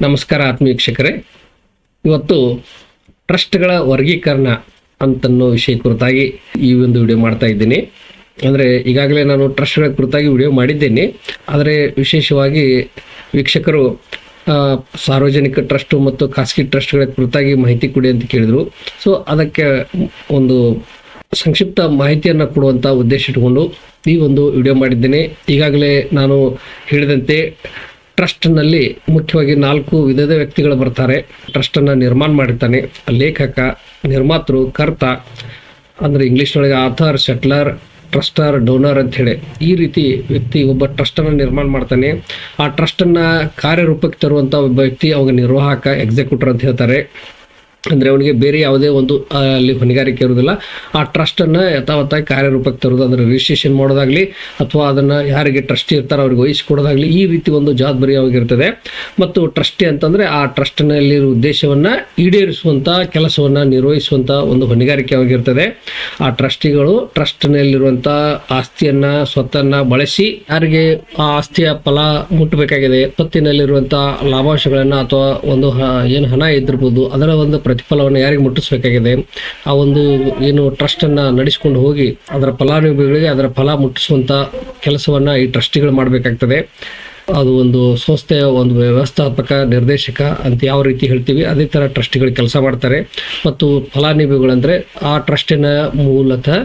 ನಮಸ್ಕಾರ ಆತ್ಮೀಯ ವೀಕ್ಷಕರೇ. ಇವತ್ತು ಟ್ರಸ್ಟ್ಗಳ ವರ್ಗೀಕರಣ ಅಂತನ್ನೋ ವಿಷಯ ಕುರಿತಾಗಿ ಈ ಒಂದು ವಿಡಿಯೋ ಮಾಡ್ತಾ ಇದ್ದೀನಿ. ಅಂದರೆ ಈಗಾಗಲೇ ನಾನು ಟ್ರಸ್ಟ್ಗಳ ಕುರಿತಾಗಿ ವಿಡಿಯೋ ಮಾಡಿದ್ದೇನೆ. ಆದರೆ ವಿಶೇಷವಾಗಿ ವೀಕ್ಷಕರು ಸಾರ್ವಜನಿಕ ಟ್ರಸ್ಟು ಮತ್ತು ಖಾಸಗಿ ಟ್ರಸ್ಟ್ಗಳ ಕುರಿತಾಗಿ ಮಾಹಿತಿ ಕೊಡಿ ಅಂತ ಕೇಳಿದರು. ಸೊ, ಅದಕ್ಕೆ ಒಂದು ಸಂಕ್ಷಿಪ್ತ ಮಾಹಿತಿಯನ್ನು ಕೊಡುವಂಥ ಉದ್ದೇಶ ಇಟ್ಕೊಂಡು ಈ ಒಂದು ವಿಡಿಯೋ ಮಾಡಿದ್ದೇನೆ. ಈಗಾಗಲೇ ನಾನು ಹೇಳಿದಂತೆ ಟ್ರಸ್ಟ್ನಲ್ಲಿ ಮುಖ್ಯವಾಗಿ ನಾಲ್ಕು ವಿಧದ ವ್ಯಕ್ತಿಗಳು ಬರ್ತಾರೆ. ಟ್ರಸ್ಟನ್ನು ನಿರ್ಮಾಣ ಮಾಡಿರ್ತಾನೆ. ಲೇಖಕ, ನಿರ್ಮಾತೃ, ಕರ್ತ, ಅಂದರೆ ಇಂಗ್ಲೀಷ್ನೊಳಗೆ ಆಥರ್ ಶೆಟ್ಲರ್ ಟ್ರಸ್ಟರ್ ಡೋನರ್ ಅಂತ ಹೇಳಿ. ಈ ರೀತಿ ವ್ಯಕ್ತಿ ಒಬ್ಬ ಟ್ರಸ್ಟನ್ನು ನಿರ್ಮಾಣ ಮಾಡ್ತಾನೆ. ಆ ಟ್ರಸ್ಟನ್ನು ಕಾರ್ಯರೂಪಕ್ಕೆ ತರುವಂಥ ಒಬ್ಬ ವ್ಯಕ್ತಿ ಅವಾಗ ನಿರ್ವಾಹಕ ಎಕ್ಸಿಕ್ಯೂಟರ್ ಅಂತ ಹೇಳ್ತಾರೆ. ಅಂದರೆ ಅವನಿಗೆ ಬೇರೆ ಯಾವುದೇ ಒಂದು ಅಲ್ಲಿ ಹೊಣೆಗಾರಿಕೆ ಇರುವುದಿಲ್ಲ. ಆ ಟ್ರಸ್ಟನ್ನು ಯಥಾವತ್ತಾಗಿ ಕಾರ್ಯರೂಪಕ್ಕೆ ತರೋದು ಅದರ ರಿಜಿಸ್ಟ್ರೇಷನ್ ಮಾಡೋದಾಗಲಿ, ಅಥವಾ ಅದನ್ನು ಯಾರಿಗೆ ಟ್ರಸ್ಟಿ ಇರ್ತಾರೋ ಅವ್ರಿಗೆ ವಹಿಸಿಕೊಡೋದಾಗಲಿ, ಈ ರೀತಿ ಒಂದು ಜವಾಬ್ದಾರಿ ಅವಾಗಿರ್ತದೆ ಮತ್ತು ಟ್ರಸ್ಟಿ ಅಂತಂದರೆ ಆ ಟ್ರಸ್ಟ್ನಲ್ಲಿರುವ ಉದ್ದೇಶವನ್ನು ಈಡೇರಿಸುವಂಥ ಕೆಲಸವನ್ನು ನಿರ್ವಹಿಸುವಂಥ ಒಂದು ಹೊಣೆಗಾರಿಕೆ ಆಗಿರ್ತದೆ ಆ ಟ್ರಸ್ಟಿಗಳು ಟ್ರಸ್ಟ್ನಲ್ಲಿರುವಂಥ ಆಸ್ತಿಯನ್ನು ಸ್ವತ್ತನ್ನು ಬಳಸಿ, ಯಾರಿಗೆ ಆ ಆಸ್ತಿಯ ಫಲ ಮುಟ್ಟಬೇಕಾಗಿದೆ ಸ್ವತ್ತಿನಲ್ಲಿರುವಂಥ ಲಾಭಾಂಶಗಳನ್ನು ಅಥವಾ ಒಂದು ಏನು ಹಣ ಇದ್ದಿರ್ಬೋದು, ಅದರ ಒಂದು ಪ್ರತಿಫಲವನ್ನು ಯಾರಿಗೆ ಮುಟ್ಟಿಸಬೇಕಾಗಿದೆ? ಆ ಒಂದು ಏನು ಟ್ರಸ್ಟನ್ನು ನಡೆಸಿಕೊಂಡು ಹೋಗಿ ಅದರ ಫಲಾನುಭವಿಗಳಿಗೆ ಅದರ ಫಲ ಮುಟ್ಟಿಸುವಂಥ ಕೆಲಸವನ್ನು ಈ ಟ್ರಸ್ಟಿಗಳು ಮಾಡಬೇಕಾಗ್ತದೆ. ಅದು ಒಂದು ಸಂಸ್ಥೆಯ ಒಂದು ವ್ಯವಸ್ಥಾಪಕ, ನಿರ್ದೇಶಕ ಅಂತ ಯಾವ ರೀತಿ ಹೇಳ್ತೀವಿ, ಅದೇ ಥರ ಟ್ರಸ್ಟಿಗಳು ಕೆಲಸ ಮಾಡ್ತಾರೆ. ಮತ್ತು ಫಲಾನುಭವಿಗಳಂದರೆ ಆ ಟ್ರಸ್ಟಿನ ಮೂಲತಃ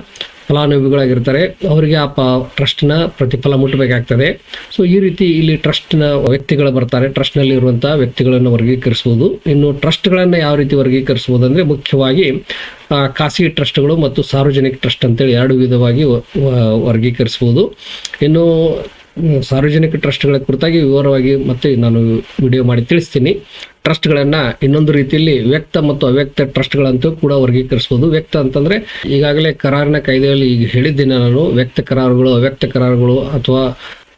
ಫಲಾನುಭವಿಗಳಾಗಿರ್ತಾರೆ, ಅವರಿಗೆ ಆ ಪ ಟ್ರಸ್ಟ್ನ ಪ್ರತಿಫಲ ಮುಟ್ಟಬೇಕಾಗ್ತದೆ ಸೊ ಈ ರೀತಿ ಇಲ್ಲಿ ಟ್ರಸ್ಟ್ನ ವ್ಯಕ್ತಿಗಳು ಬರ್ತಾರೆ. ಟ್ರಸ್ಟ್ನಲ್ಲಿ ಇರುವಂಥ ವ್ಯಕ್ತಿಗಳನ್ನು ವರ್ಗೀಕರಿಸಬಹುದು ಇನ್ನು ಟ್ರಸ್ಟ್ಗಳನ್ನು ಯಾವ ರೀತಿ ವರ್ಗೀಕರಿಸಬಹುದು ಅಂದರೆ ಮುಖ್ಯವಾಗಿ ಖಾಸಗಿ ಟ್ರಸ್ಟ್ಗಳು ಮತ್ತು ಸಾರ್ವಜನಿಕ ಟ್ರಸ್ಟ್ ಅಂತೇಳಿ ಎರಡು ವಿಧವಾಗಿ ವರ್ಗೀಕರಿಸಬಹುದು ಇನ್ನು ಸಾರ್ವಜನಿಕ ಟ್ರಸ್ಟ್ಗಳ ಕುರಿತಾಗಿ ವಿವರವಾಗಿ ಮತ್ತೆ ನಾನು ವಿಡಿಯೋ ಮಾಡಿ ತಿಳಿಸ್ತೀನಿ. ಟ್ರಸ್ಟ್ಗಳನ್ನು ಇನ್ನೊಂದು ರೀತಿಯಲ್ಲಿ ವ್ಯಕ್ತ ಮತ್ತು ಅವ್ಯಕ್ತ ಟ್ರಸ್ಟ್ಗಳಂತೂ ಕೂಡ ವರ್ಗೀಕರಿಸ್ಬೋದು. ವ್ಯಕ್ತ ಅಂತಂದ್ರೆ ಈಗಾಗಲೇ ಕರಾರಿನ ಕಾಯ್ದೆಯಲ್ಲಿ ಈಗ ಹೇಳಿದ್ದೀನಿ ನಾನು. ವ್ಯಕ್ತ ಕರಾರುಗಳು, ಅವ್ಯಕ್ತ ಕರಾರುಗಳು ಅಥವಾ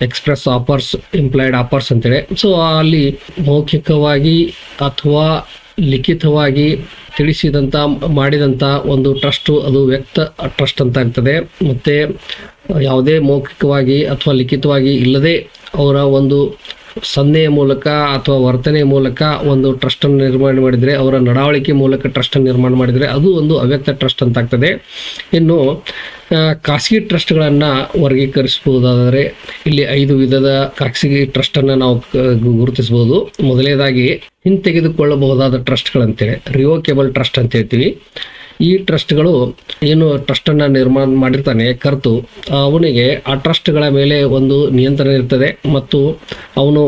ಎಕ್ಸ್ಪ್ರೆಸ್ ಆಫರ್ಸ್ ಎಂಪ್ಲಾಯ್ಡ್ ಆಫರ್ಸ್ ಅಂತೇಳಿ. ಸೊ ಅಲ್ಲಿ ಮೌಖಿಕವಾಗಿ ಅಥವಾ ಲಿಖಿತವಾಗಿ ತಿಳಿಸಿದಂಥ ಮಾಡಿದಂಥ ಒಂದು ಟ್ರಸ್ಟು ಅದು ವ್ಯಕ್ತ ಟ್ರಸ್ಟ್ ಅಂತ ಆಗ್ತದೆ. ಮತ್ತು ಯಾವುದೇ ಮೌಖಿಕವಾಗಿ ಅಥವಾ ಲಿಖಿತವಾಗಿ ಇಲ್ಲದೆ ಅವರ ಒಂದು ಸನ್ನೆಯ ಮೂಲಕ ಅಥವಾ ವರ್ತನೆಯ ಮೂಲಕ ಒಂದು ಟ್ರಸ್ಟನ್ನು ನಿರ್ಮಾಣ ಮಾಡಿದರೆ, ಅವರ ನಡವಳಿಕೆ ಮೂಲಕ ಟ್ರಸ್ಟನ್ನು ನಿರ್ಮಾಣ ಮಾಡಿದರೆ ಅದು ಒಂದು ಅವ್ಯಕ್ತ ಟ್ರಸ್ಟ್ ಅಂತಾಗ್ತದೆ. ಇನ್ನು ಖಾಸಗಿ ಟ್ರಸ್ಟ್ಗಳನ್ನು ವರ್ಗೀಕರಿಸಬಹುದಾದರೆ ಇಲ್ಲಿ ಐದು ವಿಧದ ಖಾಸಗಿ ಟ್ರಸ್ಟನ್ನು ನಾವು ಗುರುತಿಸಬಹುದು. ಮೊದಲನೇದಾಗಿ ಹಿಂತೆಗೆದುಕೊಳ್ಳಬಹುದಾದ ಟ್ರಸ್ಟ್ಗಳಂತೇಳಿ ರಿವೋಕೇಬಲ್ ಟ್ರಸ್ಟ್ ಅಂತ ಹೇಳ್ತೀವಿ. ಈ ಟ್ರಸ್ಟ್ಗಳು ಏನು ಟ್ರಸ್ಟನ್ನು ನಿರ್ಮಾಣ ಮಾಡಿರ್ತಾನೆ ಕರ್ತು, ಅವನಿಗೆ ಆ ಟ್ರಸ್ಟ್ಗಳ ಮೇಲೆ ಒಂದು ನಿಯಂತ್ರಣ ಇರ್ತದೆ ಮತ್ತು ಅವನು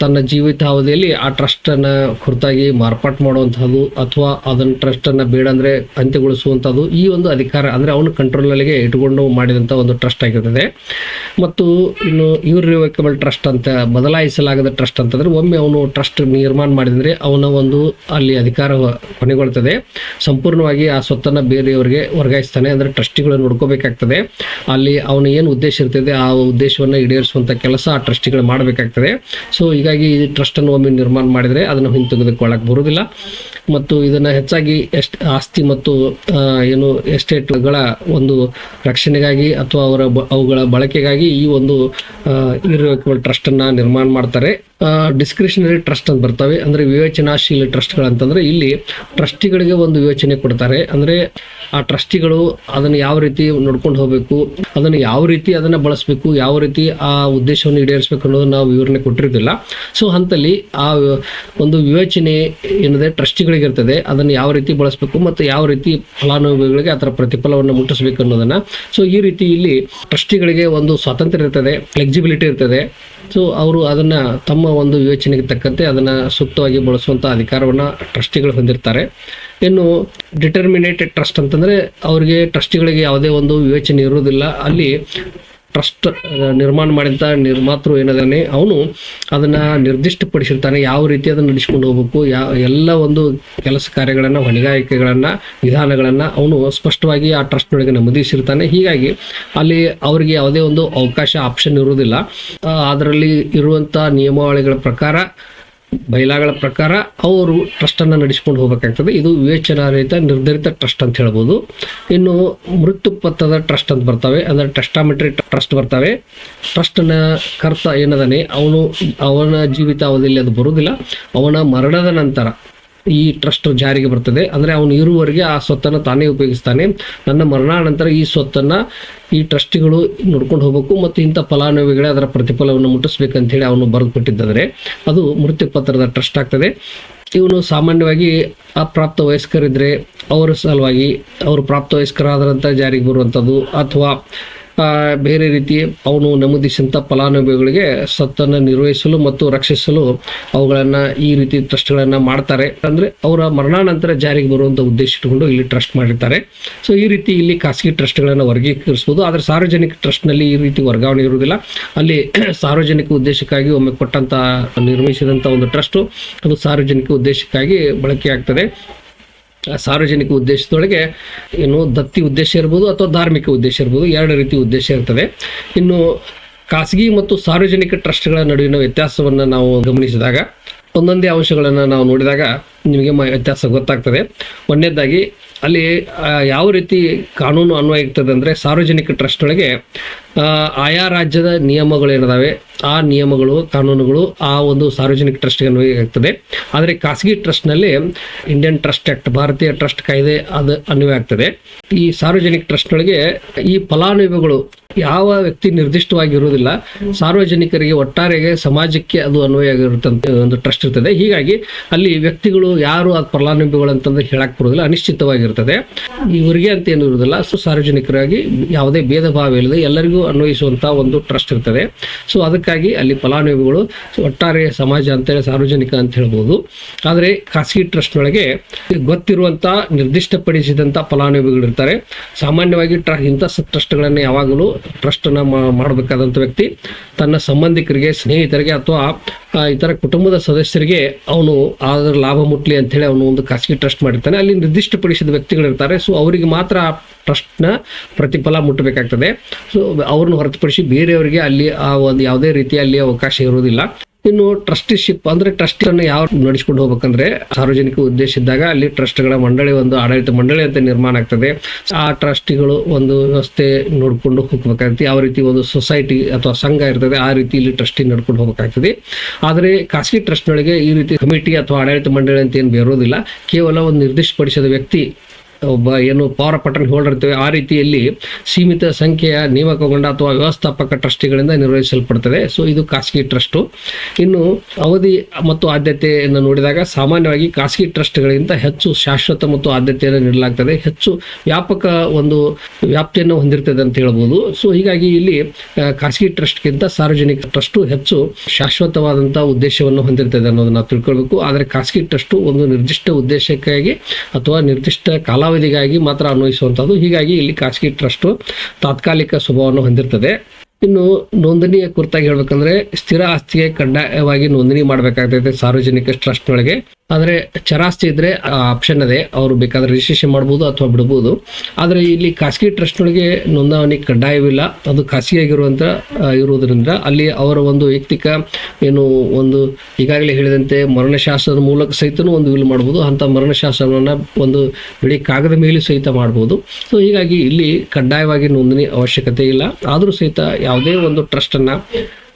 ತನ್ನ ಜೀವಿತಾವಧಿಯಲ್ಲಿ ಆ ಟ್ರಸ್ಟನ್ನು ಕುರಿತಾಗಿ ಮಾರ್ಪಾಟು ಮಾಡುವಂಥದ್ದು ಅಥವಾ ಅದನ್ನು ಟ್ರಸ್ಟನ್ನು ಬೇಡ ಅಂದರೆ ಅಂತ್ಯಗೊಳಿಸುವಂಥದ್ದು ಈ ಒಂದು ಅಧಿಕಾರ ಅಂದರೆ ಅವನು ಕಂಟ್ರೋಲಲ್ಲಿಗೆ ಇಟ್ಕೊಂಡು ಮಾಡಿದಂಥ ಒಂದು ಟ್ರಸ್ಟ್ ಆಗಿರ್ತದೆ. ಮತ್ತು ಇನ್ನು ಇವ್ರಿವೈಕಬಲ್ ಟ್ರಸ್ಟ್ ಅಂತ ಬದಲಾಯಿಸಲಾಗದ ಟ್ರಸ್ಟ್ ಅಂತಂದರೆ ಒಮ್ಮೆ ಅವನು ಟ್ರಸ್ಟ್ ನಿರ್ಮಾಣ ಮಾಡಿದರೆ ಅವನ ಒಂದು ಅಲ್ಲಿ ಅಧಿಕಾರ ಕೊನೆಗೊಳ್ತದೆ ಸಂಪೂರ್ಣವಾಗಿ ಆ ಸ್ವತ್ತನ್ನು ಬೇರೆಯವರಿಗೆ ವರ್ಗಾಯಿಸ್ತಾನೆ. ಅಂದರೆ ಟ್ರಸ್ಟಿಗಳನ್ನು ನೋಡ್ಕೋಬೇಕಾಗ್ತದೆ ಅಲ್ಲಿ ಅವನ ಏನು ಉದ್ದೇಶ ಇರ್ತದೆ, ಆ ಉದ್ದೇಶವನ್ನು ಈಡೇರಿಸುವಂಥ ಕೆಲಸ ಆ ಟ್ರಸ್ಟಿಗಳು ಮಾಡಬೇಕಾಗ್ತದೆ. ಸೊ ಹೀಗಾಗಿ ಈ ಟ್ರಸ್ಟನ್ನು ಒಮ್ಮೆ ನಿರ್ಮಾಣ ಮಾಡಿದರೆ ಅದನ್ನು ಹಿಂತೆಗೆದುಕೊಳ್ಳಕ್ಕೆ ಬರುವುದಿಲ್ಲ. ಮತ್ತು ಇದನ್ನ ಹೆಚ್ಚಾಗಿ ಎಸ್ಟ್ ಆಸ್ತಿ ಮತ್ತು ಏನು ಎಸ್ಟೇಟ್ಗಳ ಒಂದು ರಕ್ಷಣೆಗಾಗಿ ಅಥವಾ ಅವರ ಅವುಗಳ ಬಳಕೆಗಾಗಿ ಈ ಒಂದು ಇರ್ರೆವಕ್ಯುಬಲ್ ಟ್ರಸ್ಟ್ ಅನ್ನ ನಿರ್ಮಾಣ ಮಾಡ್ತಾರೆ. ಡಿಸ್ಕ್ರಿಷನರಿ ಟ್ರಸ್ಟ್ ಅಂತ ಬರ್ತವೆ. ಅಂದ್ರೆ ವಿವೇಚನಾಶೀಲ ಟ್ರಸ್ಟ್ಗಳಂತಂದ್ರೆ ಇಲ್ಲಿ ಟ್ರಸ್ಟಿಗಳಿಗೆ ಒಂದು ವಿವೇಚನೆ ಕೊಡ್ತಾರೆ. ಅಂದ್ರೆ ಆ ಟ್ರಸ್ಟಿಗಳು ಅದನ್ನ ಯಾವ ರೀತಿ ನೋಡ್ಕೊಂಡು ಹೋಗಬೇಕು, ಅದನ್ನ ಯಾವ ರೀತಿ ಅದನ್ನ ಬಳಸಬೇಕು, ಯಾವ ರೀತಿ ಆ ಉದ್ದೇಶವನ್ನು ಈಡೇರಿಸಬೇಕು ಅನ್ನೋದನ್ನ ನಾವು ವಿವರಣೆ ಕೊಟ್ಟಿರೋದಿಲ್ಲ ಸೊ ಹಂತಲ್ಲಿ ಆ ಒಂದು ವಿವೇಚನೆ ಏನಿದೆ ಟ್ರಸ್ಟಿಗಳಿಗೆ ಇರ್ತದೆ, ಅದನ್ನು ಯಾವ ರೀತಿ ಬಳಸಬೇಕು ಮತ್ತು ಯಾವ ರೀತಿ ಫಲಾನುಭವಿಗಳಿಗೆ ಅದರ ಪ್ರತಿಫಲವನ್ನು ಮುಟ್ಟಿಸಬೇಕು ಅನ್ನೋದನ್ನ. ಸೊ ಈ ರೀತಿ ಇಲ್ಲಿ ಟ್ರಸ್ಟಿಗಳಿಗೆ ಒಂದು ಸ್ವಾತಂತ್ರ್ಯ ಇರ್ತದೆ, ಫ್ಲೆಕ್ಸಿಬಿಲಿಟಿ ಇರ್ತದೆ. ಸೊ ಅವರು ಅದನ್ನ ತಮ್ಮ ಒಂದು ವಿವೇಚನೆಗೆ ತಕ್ಕಂತೆ ಅದನ್ನ ಸೂಕ್ತವಾಗಿ ಬಳಸುವಂಥ ಅಧಿಕಾರವನ್ನು ಟ್ರಸ್ಟಿಗಳು ಹೊಂದಿರ್ತಾರೆ. ಇನ್ನು ಡಿಟರ್ಮಿನೇಟೆಡ್ ಟ್ರಸ್ಟ್ ಅಂತಂದ್ರೆ ಅವರಿಗೆ ಟ್ರಸ್ಟಿಗಳಿಗೆ ಯಾವುದೇ ಒಂದು ವಿವೇಚನೆ ಇರುವುದಿಲ್ಲ. ಅಲ್ಲಿ ಟ್ರಸ್ಟ್ ನಿರ್ಮಾಣ ಮಾಡಿದಂಥ ನಿರ್ಮಾತೃ ಏನದಾನೆ, ಅವನು ಅದನ್ನು ನಿರ್ದಿಷ್ಟಪಡಿಸಿರ್ತಾನೆ, ಯಾವ ರೀತಿ ಅದನ್ನು ನಡೆಸ್ಕೊಂಡು ಹೋಗ್ಬೇಕು, ಯಾ, ಎಲ್ಲ ಒಂದು ಕೆಲಸ ಕಾರ್ಯಗಳನ್ನು, ಹೊಣೆಗಾರಿಕೆಗಳನ್ನು, ವಿಧಾನಗಳನ್ನು ಅವನು ಸ್ಪಷ್ಟವಾಗಿ ಆ ಟ್ರಸ್ಟ್ನೊಳಗೆ ನಮೂದಿಸಿರ್ತಾನೆ. ಹೀಗಾಗಿ ಅಲ್ಲಿ ಅವರಿಗೆ ಯಾವುದೇ ಒಂದು ಅವಕಾಶ, ಆಪ್ಷನ್ ಇರುವುದಿಲ್ಲ. ಅದರಲ್ಲಿ ಇರುವಂಥ ನಿಯಮಾವಳಿಗಳ ಪ್ರಕಾರ ಬೈಲಾಗಳ ಪ್ರಕಾರ ಅವರು ಟ್ರಸ್ಟನ್ನು ನಡೆಸಿಕೊಂಡು ಹೋಗಬೇಕಾಗ್ತದೆ. ಇದು ವಿವೇಚನಾರಹಿತ, ನಿರ್ಧರಿತ ಟ್ರಸ್ಟ್ ಅಂತ ಹೇಳ್ಬೋದು. ಇನ್ನು ಮೃತ್ಯು ಪತ್ರದ ಟ್ರಸ್ಟ್ ಅಂತ ಬರ್ತವೆ. ಅಂದರೆ ಟ್ರಸ್ಟಾಮೆಟ್ರಿ ಟ್ರಸ್ಟ್ ಬರ್ತವೆ. ಟ್ರಸ್ಟ್ನ ಕರ್ತ ಏನದಾನೆ? ಅವನು, ಅವನ ಜೀವಿತಾವಧಿಯಲ್ಲಿ ಅದು ಬರುವುದಿಲ್ಲ. ಅವನ ಮರಣದ ನಂತರ ಈ ಟ್ರಸ್ಟ್ ಜಾರಿಗೆ ಬರ್ತದೆ. ಅಂದರೆ ಅವನು ಇರುವವರೆಗೆ ಆ ಸ್ವತ್ತನ್ನು ತಾನೇ ಉಪಯೋಗಿಸ್ತಾನೆ. ನನ್ನ ಮರಣಾನಂತರ ಈ ಸ್ವತ್ತನ್ನು ಈ ಟ್ರಸ್ಟಿಗಳು ನೋಡ್ಕೊಂಡು ಹೋಗಬೇಕು ಮತ್ತು ಇಂಥ ಫಲಾನುಭವಿಗಳೇ ಅದರ ಪ್ರತಿಫಲವನ್ನು ಮುಟ್ಟಿಸ್ಬೇಕಂತ ಹೇಳಿ ಅವನು ಬರೆದು ಕೊಟ್ಟಿದ್ದರೆ ಅದು ಮೃತ್ಯು ಪತ್ರದ ಟ್ರಸ್ಟ್ ಆಗ್ತದೆ. ಇವನು ಸಾಮಾನ್ಯವಾಗಿ ಅಪ್ರಾಪ್ತ ವಯಸ್ಕರಿದ್ದರೆ ಅವರ ಸಲುವಾಗಿ ಅವರು ಪ್ರಾಪ್ತ ವಯಸ್ಕರಾದಂಥ ಜಾರಿಗೆ ಬರುವಂಥದ್ದು ಅಥವಾ ಬೇರೆ ರೀತಿ ಅವನು ನಮೂದಿಸಿದಂಥ ಫಲಾನುಭವಿಗಳಿಗೆ ಸತ್ತನ್ನು ನಿರ್ವಹಿಸಲು ಮತ್ತು ರಕ್ಷಿಸಲು ಅವುಗಳನ್ನು ಈ ರೀತಿ ಟ್ರಸ್ಟ್ಗಳನ್ನು ಮಾಡ್ತಾರೆ. ಅಂದರೆ ಅವರ ಮರಣಾನಂತರ ಜಾರಿಗೆ ಬರುವಂಥ ಉದ್ದೇಶ ಇಟ್ಟುಕೊಂಡು ಇಲ್ಲಿ ಟ್ರಸ್ಟ್ ಮಾಡಿರ್ತಾರೆ. ಸೊ ಈ ರೀತಿ ಇಲ್ಲಿ ಖಾಸಗಿ ಟ್ರಸ್ಟ್ಗಳನ್ನು ವರ್ಗೀಕರಿಸ್ಬೋದು ಆದರೆ ಸಾರ್ವಜನಿಕ ಟ್ರಸ್ಟ್ನಲ್ಲಿ ಈ ರೀತಿ ವರ್ಗಾವಣೆ ಇರುವುದಿಲ್ಲ. ಅಲ್ಲಿ ಸಾರ್ವಜನಿಕ ಉದ್ದೇಶಕ್ಕಾಗಿ ಒಮ್ಮೆ ಕೊಟ್ಟಂಥ ನಿರ್ಮಿಸಿದಂಥ ಒಂದು ಟ್ರಸ್ಟು ಅದು ಸಾರ್ವಜನಿಕ ಉದ್ದೇಶಕ್ಕಾಗಿ ಬಳಕೆ ಆಗ್ತದೆ ಆ ಸಾರ್ವಜನಿಕ ಉದ್ದೇಶದೊಳಗೆ ಏನು ದತ್ತಿ ಉದ್ದೇಶ ಇರ್ಬೋದು ಅಥವಾ ಧಾರ್ಮಿಕ ಉದ್ದೇಶ ಇರ್ಬೋದು, ಎರಡು ರೀತಿ ಉದ್ದೇಶ ಇರ್ತದೆ. ಇನ್ನು ಖಾಸಗಿ ಮತ್ತು ಸಾರ್ವಜನಿಕ ಟ್ರಸ್ಟ್ಗಳ ನಡುವಿನ ವ್ಯತ್ಯಾಸವನ್ನು ನಾವು ಗಮನಿಸಿದಾಗ, ಒಂದೊಂದೇ ಅಂಶಗಳನ್ನು ನಾವು ನೋಡಿದಾಗ ನಿಮಗೆ ವ್ಯತ್ಯಾಸ ಗೊತ್ತಾಗ್ತದೆ. ಒಂದನೇದಾಗಿ ಅಲ್ಲಿ ಯಾವ ರೀತಿ ಕಾನೂನು ಅನ್ವಯ ಇರ್ತದೆ ಅಂದರೆ ಸಾರ್ವಜನಿಕ ಟ್ರಸ್ಟ್ ಒಳಗೆ ಆಯಾ ರಾಜ್ಯದ ನಿಯಮಗಳು ಏನಿದಾವೆ? ಆ ನಿಯಮಗಳು, ಕಾನೂನುಗಳು ಆ ಒಂದು ಸಾರ್ವಜನಿಕ ಟ್ರಸ್ಟ್ಗೆ ಅನ್ವಯ ಆಗ್ತದೆ ಆದರೆ ಖಾಸಗಿ ಟ್ರಸ್ಟ್ನಲ್ಲಿ ಇಂಡಿಯನ್ ಟ್ರಸ್ಟ್ ಆಕ್ಟ್ ಭಾರತೀಯ ಟ್ರಸ್ಟ್ ಕಾಯ್ದೆ ಅದು ಅನ್ವಯ ಆಗ್ತದೆ. ಈ ಸಾರ್ವಜನಿಕ ಟ್ರಸ್ಟ್ನೊಳಗೆ ಈ ಫಲಾನುಭವಿಗಳು ಯಾವ ವ್ಯಕ್ತಿ ನಿರ್ದಿಷ್ಟವಾಗಿ ಇರುವುದಿಲ್ಲ ಸಾರ್ವಜನಿಕರಿಗೆ ಒಟ್ಟಾರೆಗೆ ಸಮಾಜಕ್ಕೆ ಅದು ಅನ್ವಯ ಆಗಿರುತ್ತಂತೆ ಒಂದು ಟ್ರಸ್ಟ್ ಇರ್ತದೆ. ಹೀಗಾಗಿ ಅಲ್ಲಿ ವ್ಯಕ್ತಿಗಳು ಯಾರು ಅದು ಫಲಾನುಭವಿಗಳು ಅಂತಂದ್ರೆ ಹೇಳಕ್ ಬರೋದಿಲ್ಲ ಅನಿಶ್ಚಿತವಾಗಿರ್ತದೆ. ಇವರಿಗೆ ಅಂತ ಏನು ಇರುವುದಿಲ್ಲ. ಸೊ ಸಾರ್ವಜನಿಕರಾಗಿ ಯಾವುದೇ ಭೇದ ಭಾವ ಇಲ್ಲದೆ ಎಲ್ಲರಿಗೂ ಅನ್ವಯಿಸುವಂತ ಒಂದು ಟ್ರಸ್ಟ್ ಇರ್ತದೆ. ಸೊ ಅದಕ್ಕಾಗಿ ಅಲ್ಲಿ ಫಲಾನುಭವಿಗಳು ಒಟ್ಟಾರೆ ಸಮಾಜ ಅಂತೇಳಿ ಸಾರ್ವಜನಿಕ ಅಂತ ಹೇಳ್ಬೋದು. ಆದರೆ ಖಾಸಗಿ ಟ್ರಸ್ಟ್ನೊಳಗೆ ಗೊತ್ತಿರುವಂತ ನಿರ್ದಿಷ್ಟಪಡಿಸಿದಂಥ ಫಲಾನುಭವಿಗಳಿರ್ತಾರೆ ಸಾಮಾನ್ಯವಾಗಿ ಟ್ರ, ಇಂಥ ಟ್ರಸ್ಟ್ಗಳನ್ನು ಯಾವಾಗಲೂ ಟ್ರಸ್ಟನ್ನು ಮಾಡಬೇಕಾದಂಥ ವ್ಯಕ್ತಿ ತನ್ನ ಸಂಬಂಧಿಕರಿಗೆ, ಸ್ನೇಹಿತರಿಗೆ ಅಥವಾ ಇತರ ಕುಟುಂಬದ ಸದಸ್ಯರಿಗೆ ಅವನು ಅದರ ಲಾಭ ಮುಟ್ಲಿ ಅಂತೇಳಿ ಅವನು ಒಂದು ಖಾಸಗಿ ಟ್ರಸ್ಟ್ ಮಾಡಿರ್ತಾನೆ. ಅಲ್ಲಿ ನಿರ್ದಿಷ್ಟಪಡಿಸಿದ ವ್ಯಕ್ತಿಗಳಿರ್ತಾರೆ. ಸೊ ಅವರಿಗೆ ಮಾತ್ರ ಟ್ರಸ್ಟ್ನ ಪ್ರತಿಫಲ ಮುಟ್ಟಬೇಕಾಗ್ತದೆ. ಸೊ ಅವ್ರನ್ನ ಹೊರತುಪಡಿಸಿ ಬೇರೆಯವರಿಗೆ ಅಲ್ಲಿ ಆ ಒಂದು ಯಾವುದೇ ರೀತಿಯ ಅಲ್ಲಿ ಅವಕಾಶ ಇರುವುದಿಲ್ಲ. ಇನ್ನು ಟ್ರಸ್ಟಿಶಿಪ್ ಅಂದ್ರೆ ಟ್ರಸ್ಟ್ ಅನ್ನು ಯಾವ ನಡೆಸ್ಕೊಂಡು ಹೋಗ್ಬೇಕಂದ್ರೆ ಸಾರ್ವಜನಿಕ ಉದ್ದೇಶ ಇದ್ದಾಗ ಅಲ್ಲಿ ಟ್ರಸ್ಟ್ಗಳ ಮಂಡಳಿ ಒಂದು ಆಡಳಿತ ಮಂಡಳಿ ಅಂತ ನಿರ್ಮಾಣ ಆಗ್ತದೆ. ಆ ಟ್ರಸ್ಟಿಗಳು ಒಂದು ವ್ಯವಸ್ಥೆ ನೋಡಿಕೊಂಡು ಹೋಗ್ಬೇಕಾಗ್ತದೆ ಯಾವ ರೀತಿ ಒಂದು ಸೊಸೈಟಿ ಅಥವಾ ಸಂಘ ಇರ್ತದೆ, ಆ ರೀತಿ ಇಲ್ಲಿ ಟ್ರಸ್ಟಿ ನಡ್ಕೊಂಡು ಹೋಗ್ಬೇಕಾಗ್ತದೆ. ಆದರೆ ಖಾಸಗಿ ಟ್ರಸ್ಟ್ನೊಳಗೆ ಈ ರೀತಿ ಕಮಿಟಿ ಅಥವಾ ಆಡಳಿತ ಮಂಡಳಿ ಅಂತ ಏನು ಬೇರೋದಿಲ್ಲ ಕೇವಲ ಒಂದು ನಿರ್ದಿಷ್ಟಪಡಿಸಿದ ವ್ಯಕ್ತಿ ಒಬ್ಬ ಏನು ಪವರ್ ಪಟನ್ ಹೋಲ್ಡರ್ ಇರ್ತೇವೆ ಆ ರೀತಿಯಲ್ಲಿ ಸೀಮಿತ ಸಂಖ್ಯೆಯ ನೇಮಕಗೊಂಡ ಅಥವಾ ವ್ಯವಸ್ಥಾಪಕ ಟ್ರಸ್ಟಿಗಳಿಂದ ನಿರ್ವಹಿಸಲ್ಪಡ್ತದೆ ಸೊ ಇದು ಖಾಸಗಿ ಟ್ರಸ್ಟು ಇನ್ನು ಅವಧಿ ಮತ್ತು ಆದ್ಯತೆಯನ್ನು ನೋಡಿದಾಗ ಸಾಮಾನ್ಯವಾಗಿ ಖಾಸಗಿ ಟ್ರಸ್ಟ್ಗಳಿಗಿಂತ ಹೆಚ್ಚು ಶಾಶ್ವತ ಮತ್ತು ಆದ್ಯತೆಯನ್ನು ನೀಡಲಾಗ್ತದೆ. ಹೆಚ್ಚು ವ್ಯಾಪಕ ಒಂದು ವ್ಯಾಪ್ತಿಯನ್ನು ಹೊಂದಿರ್ತದೆ ಅಂತ ಹೇಳ್ಬೋದು. ಸೊ ಹೀಗಾಗಿ ಇಲ್ಲಿ ಖಾಸಗಿ ಟ್ರಸ್ಟ್ಗಿಂತ ಸಾರ್ವಜನಿಕ ಟ್ರಸ್ಟು ಹೆಚ್ಚು ಶಾಶ್ವತವಾದಂಥ ಉದ್ದೇಶವನ್ನು ಹೊಂದಿರ್ತದೆ ಅನ್ನೋದನ್ನ ತಿಳ್ಕೊಳ್ಬೇಕು. ಆದರೆ ಖಾಸಗಿ ಟ್ರಸ್ಟು ಒಂದು ನಿರ್ದಿಷ್ಟ ಉದ್ದೇಶಕ್ಕಾಗಿ ಅಥವಾ ನಿರ್ದಿಷ್ಟ ಕಾಲಾವಧಿಗಾಗಿ ಮಾತ್ರ ಅನ್ವಯಿಸುವಂಥದ್ದು. ಹೀಗಾಗಿ ಇಲ್ಲಿ ಖಾಸಗಿ ಟ್ರಸ್ಟ್ ತಾತ್ಕಾಲಿಕ ಸ್ವಭಾವವನ್ನು ಹೊಂದಿರ್ತದೆ. ಇನ್ನು ನೋಂದಣಿಯ ಕುರಿತಾಗಿ ಹೇಳ್ಬೇಕಂದ್ರೆ ಸ್ಥಿರ ಆಸ್ತಿಗೆ ಕಡ್ಡಾಯವಾಗಿ ನೋಂದಣಿ ಮಾಡಬೇಕಾಗ್ತೈತೆ ಸಾರ್ವಜನಿಕ ಟ್ರಸ್ಟ್ನೊಳಗೆ. ಆದರೆ ಚರಾಸ್ತಿ ಇದ್ದರೆ ಆಪ್ಷನ್ ಅದೇ. ಅವರು ಬೇಕಾದ್ರೆ ರಿಜಿಸ್ಟ್ರೇಷನ್ ಮಾಡ್ಬೋದು ಅಥವಾ ಬಿಡ್ಬೋದು. ಆದರೆ ಇಲ್ಲಿ ಖಾಸಗಿ ಟ್ರಸ್ಟ್ನೊಳಗೆ ನೋಂದಾವಣಿ ಕಡ್ಡಾಯವಿಲ್ಲ. ಅದು ಖಾಸಗಿಯಾಗಿರುವಂಥ ಇರುವುದರಿಂದ ಅಲ್ಲಿ ಅವರ ಒಂದು ವೈಯಕ್ತಿಕ ಏನು ಒಂದು ಈಗಾಗಲೇ ಹೇಳಿದಂತೆ ಮರಣಶಾಸ್ತ್ರದ ಮೂಲಕ ಸಹಿತನೂ ಒಂದು ವಿಲ್ ಮಾಡ್ಬೋದು. ಅಂಥ ಮರಣಶಾಸ್ತ್ರವನ್ನು ಒಂದು ಬಿಳಿ ಕಾಗದ ಮೇಲೆ ಸಹಿತ ಮಾಡ್ಬೋದು. ಸೊ ಹೀಗಾಗಿ ಇಲ್ಲಿ ಕಡ್ಡಾಯವಾಗಿ ನೋಂದಣಿ ಅವಶ್ಯಕತೆ ಇಲ್ಲ. ಆದರೂ ಸಹಿತ ಯಾವುದೇ ಒಂದು ಟ್ರಸ್ಟನ್ನು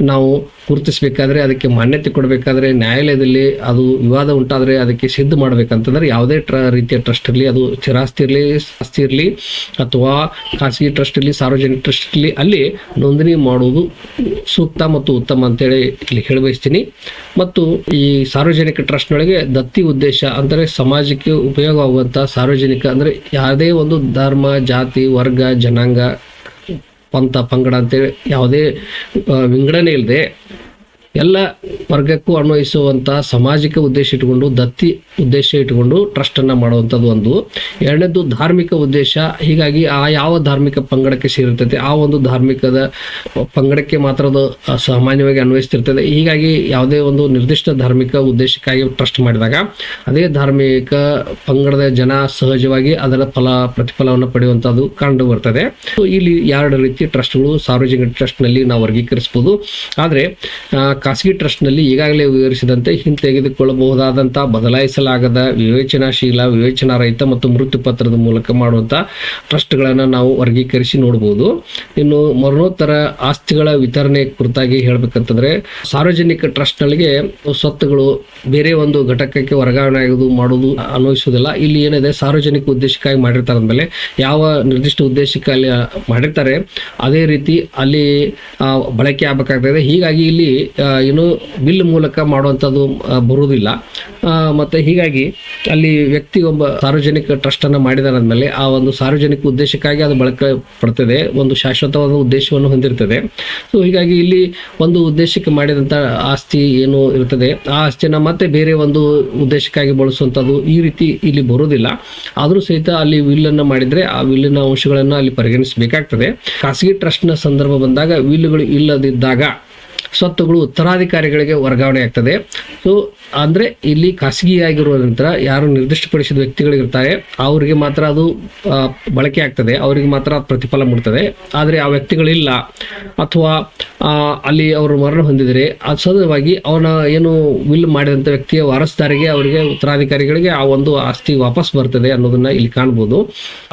ನಾವು ಗುರುತಿಸಬೇಕಾದ್ರೆ ಅದಕ್ಕೆ ಮಾನ್ಯತೆ ಕೊಡಬೇಕಾದ್ರೆ ನ್ಯಾಯಾಲಯದಲ್ಲಿ ಅದು ವಿವಾದ ಉಂಟಾದರೆ ಅದಕ್ಕೆ ಸಿದ್ಧ ಮಾಡಬೇಕಂತಂದ್ರೆ ಯಾವುದೇ ಟ್ರ ರೀತಿಯ ಟ್ರಸ್ಟ್ ಇರಲಿ, ಅದು ಚಿರಾಸ್ತಿ ಇರಲಿ, ಆಸ್ತಿ ಇರಲಿ, ಅಥವಾ ಖಾಸಗಿ ಟ್ರಸ್ಟ್ ಇರಲಿ, ಸಾರ್ವಜನಿಕ ಟ್ರಸ್ಟ್ ಇರಲಿ, ಅಲ್ಲಿ ನೋಂದಣಿ ಮಾಡುವುದು ಸೂಕ್ತ ಮತ್ತು ಉತ್ತಮ ಅಂತೇಳಿ ಇಲ್ಲಿ ಹೇಳಬಯಸ್ತೀನಿ. ಮತ್ತು ಈ ಸಾರ್ವಜನಿಕ ಟ್ರಸ್ಟ್ನೊಳಗೆ ದತ್ತಿ ಉದ್ದೇಶ ಅಂದರೆ ಸಮಾಜಕ್ಕೆ ಉಪಯೋಗವಾಗುವಂಥ ಸಾರ್ವಜನಿಕ ಅಂದರೆ ಯಾವುದೇ ಒಂದು ಧರ್ಮ, ಜಾತಿ, ವರ್ಗ, ಜನಾಂಗ ಪಂಥ ಪಂಗಡ ಅಂತೇಳಿ ಯಾವುದೇ ವಿಂಗಡಣೆ ಇಲ್ಲದೆ ಎಲ್ಲ ವರ್ಗಕ್ಕೂ ಅನ್ವಯಿಸುವಂತಹ ಸಾಮಾಜಿಕ ಉದ್ದೇಶ ಇಟ್ಟುಕೊಂಡು, ದತ್ತಿ ಉದ್ದೇಶ ಇಟ್ಟುಕೊಂಡು ಅನ್ನ ಮಾಡುವಂಥದ್ದು ಒಂದು. ಎರಡನೇದು ಧಾರ್ಮಿಕ ಉದ್ದೇಶ, ಹೀಗಾಗಿ ಆ ಯಾವ ಧಾರ್ಮಿಕ ಪಂಗಡಕ್ಕೆ ಸೇರಿರ್ತೈತೆ, ಆ ಒಂದು ಧಾರ್ಮಿಕದ ಪಂಗಡಕ್ಕೆ ಮಾತ್ರ ಅದು ಸಾಮಾನ್ಯವಾಗಿ ಅನ್ವಯಿಸ್ತಿರ್ತದೆ ಹೀಗಾಗಿ ಯಾವುದೇ ಒಂದು ನಿರ್ದಿಷ್ಟ ಧಾರ್ಮಿಕ ಉದ್ದೇಶಕ್ಕಾಗಿ ಟ್ರಸ್ಟ್ ಮಾಡಿದಾಗ, ಅದೇ ಧಾರ್ಮಿಕ ಪಂಗಡದ ಜನ ಸಹಜವಾಗಿ ಅದರ ಫಲ, ಪ್ರತಿಫಲವನ್ನು ಪಡೆಯುವಂಥದ್ದು ಕಂಡು ಬರ್ತದೆ. ಇಲ್ಲಿ ಎರಡು ರೀತಿ ಟ್ರಸ್ಟ್ಗಳು ಸಾರ್ವಜನಿಕ ಟ್ರಸ್ಟ್ನಲ್ಲಿ ನಾವು ವರ್ಗೀಕರಿಸ್ಬೋದು. ಆದರೆ ಖಾಸಗಿ ಟ್ರಸ್ಟ್ನಲ್ಲಿ ಈಗಾಗಲೇ ವಿವರಿಸಿದಂತೆ ಹಿಂತೆಗೆದುಕೊಳ್ಳಬಹುದಾದಂಥ ಬದಲಾಯಿಸಲಾಗದ ವಿವೇಚನಾಶೀಲ ವಿವೇಚನಾ ರಹಿತ ಮತ್ತು ಮೃತ್ಯು ಪತ್ರದ ಮೂಲಕ ಮಾಡುವಂಥ ಟ್ರಸ್ಟ್ಗಳನ್ನು ನಾವು ವರ್ಗೀಕರಿಸಿ ನೋಡಬಹುದು ಇನ್ನು ಮರಣೋತ್ತರ ಆಸ್ತಿಗಳ ವಿತರಣೆ ಕುರಿತಾಗಿ ಹೇಳಬೇಕಂತಂದ್ರೆ ಸಾರ್ವಜನಿಕ ಟ್ರಸ್ಟ್ಗಳಿಗೆ ಸ್ವತ್ತುಗಳು ಬೇರೆ ಒಂದು ಘಟಕಕ್ಕೆ ವರ್ಗಾವಣೆ ಆಗೋದು ಮಾಡೋದು ಅನ್ವಯಿಸುವುದಿಲ್ಲ ಇಲ್ಲಿ ಏನಿದೆ, ಸಾರ್ವಜನಿಕ ಉದ್ದೇಶಕ್ಕಾಗಿ ಮಾಡಿರ್ತಾರೆ ಅಂದಮೇಲೆ ಯಾವ ನಿರ್ದಿಷ್ಟ ಉದ್ದೇಶಕ್ಕೆ ಅಲ್ಲಿ ಮಾಡಿರ್ತಾರೆ, ಅದೇ ರೀತಿ ಅಲ್ಲಿ ಬಳಕೆ ಆಗಬೇಕಾಗ್ತದೆ. ಹೀಗಾಗಿ ಇಲ್ಲಿ ಏನು ಬಿಲ್ ಮೂಲಕ ಮಾಡುವಂಥದ್ದು ಬರುವುದಿಲ್ಲ. ಮತ್ತು ಹೀಗಾಗಿ ಅಲ್ಲಿ ವ್ಯಕ್ತಿ ಒಬ್ಬ ಸಾರ್ವಜನಿಕ ಟ್ರಸ್ಟನ್ನು ಅನ್ನು ಮಾಡಿದಾರಂದ್ಮೇಲೆ ಆ ಒಂದು ಸಾರ್ವಜನಿಕ ಉದ್ದೇಶಕ್ಕಾಗಿ ಅದು ಬಳಕೆ ಪಡ್ತದೆ ಒಂದು ಶಾಶ್ವತವಾದ ಉದ್ದೇಶವನ್ನು ಹೊಂದಿರ್ತದೆ. ಸೊ ಹೀಗಾಗಿ ಇಲ್ಲಿ ಒಂದು ಉದ್ದೇಶಕ್ಕೆ ಮಾಡಿದಂಥ ಆಸ್ತಿ ಏನು ಇರ್ತದೆ, ಆ ಆಸ್ತಿನ ಮತ್ತೆ ಬೇರೆ ಒಂದು ಉದ್ದೇಶಕ್ಕಾಗಿ ಬಳಸುವಂಥದ್ದು ಈ ರೀತಿ ಇಲ್ಲಿ ಬರೋದಿಲ್ಲ ಆದರೂ ಸಹಿತ ಅಲ್ಲಿ ವಿಲ್ಲನ್ನು ಮಾಡಿದರೆ ಆ ವಿಲ್ಲಿನ ಅಂಶಗಳನ್ನು ಅಲ್ಲಿ ಪರಿಗಣಿಸಬೇಕಾಗ್ತದೆ. ಖಾಸಗಿ ಟ್ರಸ್ಟ್ನ ಸಂದರ್ಭ ಬಂದಾಗ ವಿಲ್ಲುಗಳು ಇಲ್ಲದಿದ್ದಾಗ ಸ್ವತ್ತುಗಳು ಉತ್ತರಾಧಿಕಾರಿಗಳಿಗೆ ವರ್ಗಾವಣೆ ಆಗ್ತದೆ. ಸೊ ಅಂದರೆ ಇಲ್ಲಿ ಖಾಸಗಿಯಾಗಿರುವ ನಂತರ ಯಾರು ನಿರ್ದಿಷ್ಟಪಡಿಸಿದ ವ್ಯಕ್ತಿಗಳಿರ್ತಾರೆ, ಅವರಿಗೆ ಮಾತ್ರ ಅದು ಬಳಕೆ ಆಗ್ತದೆ. ಅವರಿಗೆ ಮಾತ್ರ ಪ್ರತಿಫಲ ಮೂಡ್ತದೆ. ಆದರೆ ಆ ವ್ಯಕ್ತಿಗಳಿಲ್ಲ, ಅಥವಾ ಅಲ್ಲಿ ಅವರು ಮರಣ ಹೊಂದಿದರೆ, ಅದು ಅವನ ಏನು ವಿಲ್ ಮಾಡಿದಂಥ ವ್ಯಕ್ತಿಯ ವಾರಸ್ದಾರಿಗೆ ಅವರಿಗೆ ಉತ್ತರಾಧಿಕಾರಿಗಳಿಗೆ ಆ ಒಂದು ಆಸ್ತಿ ವಾಪಸ್ ಬರ್ತದೆ ಅನ್ನೋದನ್ನ ಇಲ್ಲಿ ಕಾಣ್ಬೋದು.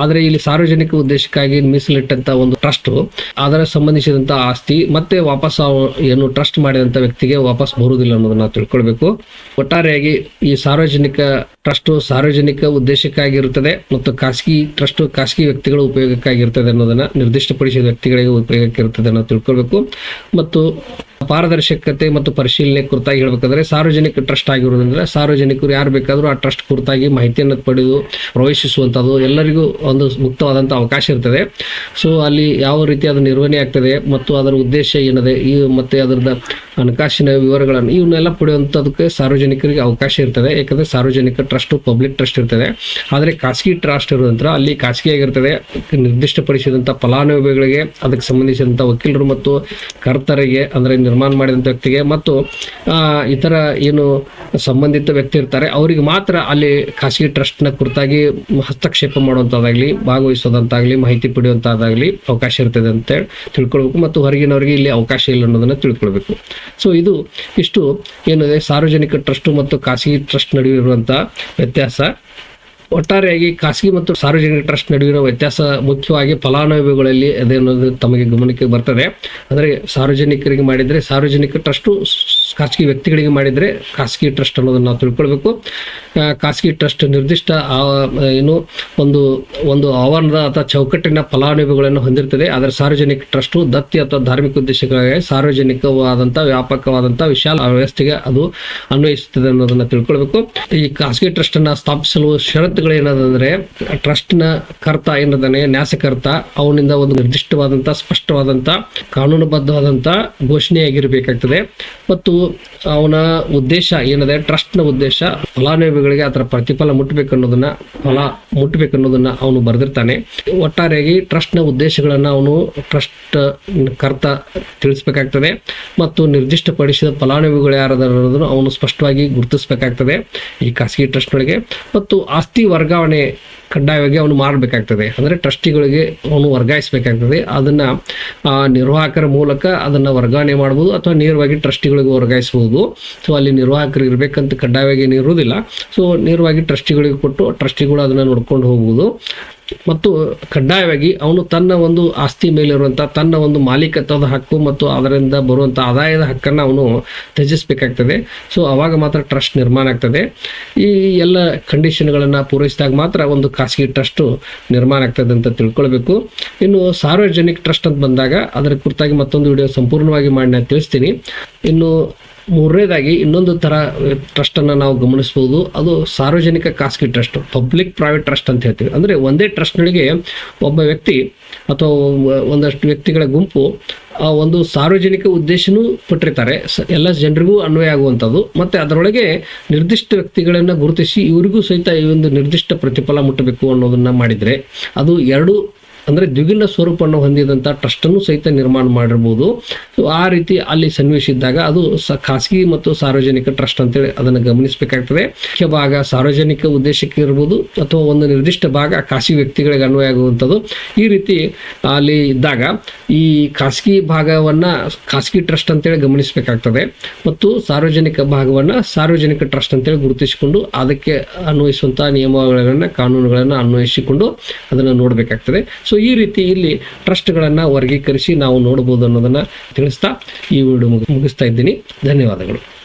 ಆದರೆ ಇಲ್ಲಿ ಸಾರ್ವಜನಿಕ ಉದ್ದೇಶಕ್ಕಾಗಿ ಮೀಸಲಿಟ್ಟಂತ ಒಂದು ಟ್ರಸ್ಟ್, ಅದರ ಸಂಬಂಧಿಸಿದಂತ ಆಸ್ತಿ, ಮತ್ತೆ ವಾಪಸ್ ಏನು ಟ್ರಸ್ಟ್ ಮಾಡಿದಂತ ವ್ಯಕ್ತಿಗೆ ವಾಪಸ್ ಬರುವುದಿಲ್ಲ ಅನ್ನೋದನ್ನ ತಿಳ್ಕೊಳ್ಬೇಕು. ಒಟ್ಟಾರೆಯಾಗಿ ಈ ಸಾರ್ವಜನಿಕ ಟ್ರಸ್ಟ್ ಸಾರ್ವಜನಿಕ ಉದ್ದೇಶಕ್ಕಾಗಿರುತ್ತದೆ ಮತ್ತು ಖಾಸಗಿ ಟ್ರಸ್ಟ್ ಖಾಸಗಿ ವ್ಯಕ್ತಿಗಳ ಉಪಯೋಗಕ್ಕಾಗಿರ್ತದೆ ಅನ್ನೋದನ್ನ ನಿರ್ದಿಷ್ಟಪಡಿಸಿದ ವ್ಯಕ್ತಿಗಳಿಗೆ ಉಪಯೋಗಕ್ಕೆ ಇರ್ತದೆ ತಿಳ್ಕೊಳ್ಬೇಕು. ಮತ್ತು ಪಾರದರ್ಶಕತೆ ಮತ್ತು ಪರಿಶೀಲನೆ ಕುರಿತಾಗಿ ಹೇಳ್ಬೇಕಂದ್ರೆ ಸಾರ್ವಜನಿಕ ಟ್ರಸ್ಟ್ ಆಗಿರುವುದರಿಂದ ಸಾರ್ವಜನಿಕರು ಯಾರು ಬೇಕಾದರೂ ಆ ಟ್ರಸ್ಟ್ ಕುರಿತಾಗಿ ಮಾಹಿತಿಯನ್ನು ಪಡೆದು ಪ್ರವೇಶಿಸುವಂಥದ್ದು ಎಲ್ಲರಿಗೂ ಒಂದು ಮುಕ್ತವಾದಂಥ ಅವಕಾಶ ಇರ್ತದೆ. ಸೊ ಅಲ್ಲಿ ಯಾವ ರೀತಿ ಅದು ನಿರ್ವಹಣೆ ಆಗ್ತದೆ ಮತ್ತು ಅದರ ಉದ್ದೇಶ ಏನಿದೆ? ಈ ಮತ್ತೆ ಅದರದ ಹಣಕಾಸಿನ ವಿವರಗಳನ್ನು ಇವನ್ನೆಲ್ಲ ಪಡೆಯುವಂಥದಕ್ಕೆ ಸಾರ್ವಜನಿಕರಿಗೆ ಅವಕಾಶ ಇರ್ತದೆ. ಯಾಕಂದರೆ ಸಾರ್ವಜನಿಕ ಟ್ರಸ್ಟ್, ಪಬ್ಲಿಕ್ ಟ್ರಸ್ಟ್ ಇರ್ತದೆ. ಆದರೆ ಖಾಸಗಿ ಟ್ರಸ್ಟ್ ಇರೋದಂತರ ಅಲ್ಲಿ ಖಾಸಗಿಯಾಗಿರ್ತದೆ ನಿರ್ದಿಷ್ಟಪಡಿಸಿದಂಥ ಫಲಾನುಭವಿಗಳಿಗೆ, ಅದಕ್ಕೆ ಸಂಬಂಧಿಸಿದಂಥ ವಕೀಲರು ಮತ್ತು ಕರ್ತರಿಗೆ, ಅಂದರೆ ನಿರ್ಮಾಣ ಮಾಡಿದಂಥ ವ್ಯಕ್ತಿಗೆ ಮತ್ತು ಇತರ ಏನು ಸಂಬಂಧಿತ ವ್ಯಕ್ತಿ ಇರ್ತಾರೆ, ಅವರಿಗೆ ಮಾತ್ರ ಅಲ್ಲಿ ಖಾಸಗಿ ಟ್ರಸ್ಟ್ನ ಕುರಿತಾಗಿ ಹಸ್ತಕ್ಷೇಪ ಮಾಡುವಂಥದ್ದಾಗಲಿ ಭಾಗವಹಿಸೋದಂತಾಗಲಿ ಮಾಹಿತಿ ಪಡೆಯುವಂಥದ್ದಾಗಲಿ ಅವಕಾಶ ಇರ್ತದೆ ಅಂತೇಳಿ ತಿಳ್ಕೊಳ್ಬೇಕು ಮತ್ತು ಹೊರಗಿನವರಿಗೆ ಇಲ್ಲಿ ಅವಕಾಶ ಇಲ್ಲ ಅನ್ನೋದನ್ನು ತಿಳ್ಕೊಳ್ಬೇಕು. ಸೊ ಇದು ಇಷ್ಟು ಏನಿದೆ ಸಾರ್ವಜನಿಕ ಟ್ರಸ್ಟ್ ಮತ್ತು ಖಾಸಗಿ ಟ್ರಸ್ಟ್ ನಡುವೆ ಇರುವಂಥ ವ್ಯತ್ಯಾಸ. ಒಟ್ಟಾರೆಯಾಗಿ ಖಾಸಗಿ ಮತ್ತು ಸಾರ್ವಜನಿಕ ಟ್ರಸ್ಟ್ ನಡುವಿನ ವ್ಯತ್ಯಾಸ ಮುಖ್ಯವಾಗಿ ಫಲಾನುಭವಿಗಳಲ್ಲಿ ಅದೇನೋದು ತಮಗೆ ಗಮನಕ್ಕೆ ಬರ್ತದೆ. ಅಂದರೆ ಸಾರ್ವಜನಿಕರಿಗೆ ಮಾಡಿದರೆ ಸಾರ್ವಜನಿಕ ಟ್ರಸ್ಟು ಖಾಸಗಿ ವ್ಯಕ್ತಿಗಳಿಗೆ ಮಾಡಿದರೆ ಖಾಸಗಿ ಟ್ರಸ್ಟ್ ಅನ್ನೋದನ್ನು ನಾವು ತಿಳ್ಕೊಳ್ಬೇಕು. ಖಾಸಗಿ ಟ್ರಸ್ಟ್ ನಿರ್ದಿಷ್ಟ ಏನು ಒಂದು ಒಂದು ಆವರಣದ ಅಥವಾ ಚೌಕಟ್ಟಿನ ಫಲಾನುಭವಿಗಳನ್ನು ಹೊಂದಿರ್ತದೆ. ಆದರೆ ಸಾರ್ವಜನಿಕ ಟ್ರಸ್ಟು ದತ್ತಿ ಅಥವಾ ಧಾರ್ಮಿಕ ಉದ್ದೇಶಗಳಿಗೆ ಸಾರ್ವಜನಿಕವಾದಂಥ, ವ್ಯಾಪಕವಾದಂಥ ವಿಶಾಲ ವ್ಯವಸ್ಥೆಗೆ ಅದು ಅನ್ವಯಿಸುತ್ತದೆ ಅನ್ನೋದನ್ನು ತಿಳ್ಕೊಳ್ಬೇಕು. ಈ ಖಾಸಗಿ ಟ್ರಸ್ಟನ್ನು ಸ್ಥಾಪಿಸಲು ಸ್ಥಾಪಿಸಲು ಷರತ್ತುಗಳು ಏನದಂದ್ರೆ ಟ್ರಸ್ಟ್ನ ಕರ್ತ ಏನದಾನೆ, ನ್ಯಾಸಕರ್ತ, ಅವನಿಂದ ಒಂದು ನಿರ್ದಿಷ್ಟವಾದಂತ, ಸ್ಪಷ್ಟವಾದಂತ, ಕಾನೂನುಬದ್ಧವಾದಂತ ಘೋಷಣೆಯಾಗಿರಬೇಕಾಗ್ತದೆ. ಮತ್ತು ಅವನ ಉದ್ದೇಶ ಏನಿದೆ, ಟ್ರಸ್ಟ್ನ ಉದ್ದೇಶ ಫಲಾನುಭವಿಗಳಿಗೆ ಅದರ ಪ್ರತಿಫಲ ಮುಟ್ಟಬೇಕು ಅನ್ನೋದನ್ನ ಫಲ ಮುಟ್ಟಬೇಕು ಅನ್ನೋದನ್ನ ಅವನು ಬರೆದಿರ್ತಾನೆ. ಒಟ್ಟಾರೆಯಾಗಿ ಟ್ರಸ್ಟ್ನ ಉದ್ದೇಶಗಳನ್ನ ಅವನು ಟ್ರಸ್ಟ್ ಕರ್ತ ತಿಳಿಸಬೇಕಾಗ್ತದೆ. ಮತ್ತು ನಿರ್ದಿಷ್ಟಪಡಿಸಿದ ಫಲಾನುಭವಿಗಳು ಯಾರು ಅನ್ನೋದನ್ನು ಅವನು ಸ್ಪಷ್ಟವಾಗಿ ಗುರುತಿಸಬೇಕಾಗ್ತದೆ ಈ ಖಾಸಗಿ ಟ್ರಸ್ಟ್ನೊಳಗೆ. ಮತ್ತು ಆಸ್ತಿ ವರ್ಗಾವಣೆ ಕಡ್ಡಾಯವಾಗಿ ಅವನು ಮಾಡಬೇಕಾಗ್ತದೆ ಅಂದರೆ ಟ್ರಸ್ಟಿಗಳಿಗೆ ಅವನು ವರ್ಗಾಯಿಸಬೇಕಾಗ್ತದೆ. ಅದನ್ನು ನಿರ್ವಾಹಕರ ಮೂಲಕ ಅದನ್ನು ವರ್ಗಾವಣೆ ಮಾಡ್ಬೋದು ಅಥವಾ ನೇರವಾಗಿ ಟ್ರಸ್ಟಿಗಳಿಗೆ ವರ್ಗಾಯಿಸ್ಬೋದು. ಸೊ ಅಲ್ಲಿ ನಿರ್ವಾಹಕರು ಇರಬೇಕಂತ ಕಡ್ಡಾಯವಾಗಿ ಏನು ಇರುವುದಿಲ್ಲ ಸೊ ನೇರವಾಗಿ ಟ್ರಸ್ಟಿಗಳಿಗೆ ಕೊಟ್ಟು, ಟ್ರಸ್ಟಿಗಳು ಅದನ್ನು ನೋಡ್ಕೊಂಡು ಹೋಗ್ಬೋದು. ಮತ್ತು ಕಡ್ಡಾಯವಾಗಿ ಅವನು ತನ್ನ ಒಂದು ಆಸ್ತಿ ಮೇಲಿರುವಂಥ ತನ್ನ ಒಂದು ಮಾಲೀಕತ್ವದ ಹಕ್ಕು ಮತ್ತು ಅದರಿಂದ ಬರುವಂಥ ಆದಾಯದ ಹಕ್ಕನ್ನು ಅವನು ತ್ಯಜಿಸಬೇಕಾಗ್ತದೆ. ಸೊ ಅವಾಗ ಮಾತ್ರ ಟ್ರಸ್ಟ್ ನಿರ್ಮಾಣ ಆಗ್ತದೆ. ಈ ಎಲ್ಲ ಕಂಡೀಷನ್ಗಳನ್ನು ಪೂರೈಸಿದಾಗ ಮಾತ್ರ ಒಂದು ಖಾಸಗಿ ಟ್ರಸ್ಟು ನಿರ್ಮಾಣ ಆಗ್ತದೆ ಅಂತ ತಿಳ್ಕೊಳ್ಬೇಕು. ಇನ್ನು ಸಾರ್ವಜನಿಕ ಟ್ರಸ್ಟ್ ಅಂತ ಬಂದಾಗ, ಅದರ ಕುರಿತಾಗಿ ಮತ್ತೊಂದು ವಿಡಿಯೋ ಸಂಪೂರ್ಣವಾಗಿ ಮಾಡಿ ನಾನು ತಿಳಿಸ್ತೀನಿ. ಇನ್ನು ಮೂರನೇದಾಗಿ ಇನ್ನೊಂದು ಥರ ಟ್ರಸ್ಟನ್ನು ನಾವು ಗಮನಿಸ್ಬೋದು. ಅದು ಸಾರ್ವಜನಿಕ ಖಾಸಗಿ ಟ್ರಸ್ಟ್ ಪಬ್ಲಿಕ್ ಪ್ರೈವೇಟ್ ಟ್ರಸ್ಟ್ ಅಂತ ಹೇಳ್ತೀವಿ. ಅಂದರೆ ಒಂದೇ ಟ್ರಸ್ಟ್ಗಳಿಗೆ ಒಬ್ಬ ವ್ಯಕ್ತಿ ಅಥವಾ ಒಂದಷ್ಟು ವ್ಯಕ್ತಿಗಳ ಗುಂಪು, ಆ ಒಂದು ಸಾರ್ವಜನಿಕ ಉದ್ದೇಶನೂ ಕೊಟ್ಟಿರ್ತಾರೆ ಎಲ್ಲ ಜನರಿಗೂ ಅನ್ವಯ ಆಗುವಂಥದ್ದು. ಮತ್ತು ಅದರೊಳಗೆ ನಿರ್ದಿಷ್ಟ ವ್ಯಕ್ತಿಗಳನ್ನು ಗುರುತಿಸಿ, ಇವರಿಗೂ ಸಹಿತ ಈ ಒಂದು ನಿರ್ದಿಷ್ಟ ಪ್ರತಿಫಲ ಮುಟ್ಟಬೇಕು ಅನ್ನೋದನ್ನ ಮಾಡಿದರೆ, ಅದು ಎರಡು ಅಂದ್ರೆ ದ್ವಿಗುಣ ಸ್ವರೂಪವನ್ನು ಹೊಂದಿದಂಥ ಟ್ರಸ್ಟನ್ನು ಸಹಿತ ನಿರ್ಮಾಣ ಮಾಡಿರ್ಬೋದು. ಆ ರೀತಿ ಅಲ್ಲಿ ಸನ್ನಿವೇಶ ಇದ್ದಾಗ ಅದು ಖಾಸಗಿ ಮತ್ತು ಸಾರ್ವಜನಿಕ ಟ್ರಸ್ಟ್ ಅಂತೇಳಿ ಅದನ್ನು ಗಮನಿಸಬೇಕಾಗ್ತದೆ. ಮುಖ್ಯ ಭಾಗ ಸಾರ್ವಜನಿಕ ಉದ್ದೇಶಕ್ಕೆ ಇರ್ಬೋದು ಅಥವಾ ಒಂದು ನಿರ್ದಿಷ್ಟ ಭಾಗ ಖಾಸಗಿ ವ್ಯಕ್ತಿಗಳಿಗೆ ಅನ್ವಯ ಆಗುವಂಥದ್ದು. ಈ ರೀತಿ ಅಲ್ಲಿ ಇದ್ದಾಗ ಈ ಖಾಸಗಿ ಭಾಗವನ್ನ ಖಾಸಗಿ ಟ್ರಸ್ಟ್ ಅಂತೇಳಿ ಗಮನಿಸಬೇಕಾಗ್ತದೆ. ಮತ್ತು ಸಾರ್ವಜನಿಕ ಭಾಗವನ್ನ ಸಾರ್ವಜನಿಕ ಟ್ರಸ್ಟ್ ಅಂತೇಳಿ ಗುರುತಿಸಿಕೊಂಡು ಅದಕ್ಕೆ ಅನ್ವಯಿಸುವಂತಹ ನಿಯಮಗಳನ್ನ ಕಾನೂನುಗಳನ್ನು ಅನ್ವಯಿಸಿಕೊಂಡು ಅದನ್ನು ನೋಡಬೇಕಾಗ್ತದೆ. ಸೊ ಈ ರೀತಿ ಇಲ್ಲಿ ಟ್ರಸ್ಟ್ಗಳನ್ನು ವರ್ಗೀಕರಿಸಿ ನಾವು ನೋಡಬಹುದು ಅನ್ನೋದನ್ನ ತಿಳಿಸ್ತಾ ಈ ವಿಡಿಯೋ ಮುಗಿಸ್ತಾ ಇದ್ದೀನಿ. ಧನ್ಯವಾದಗಳು.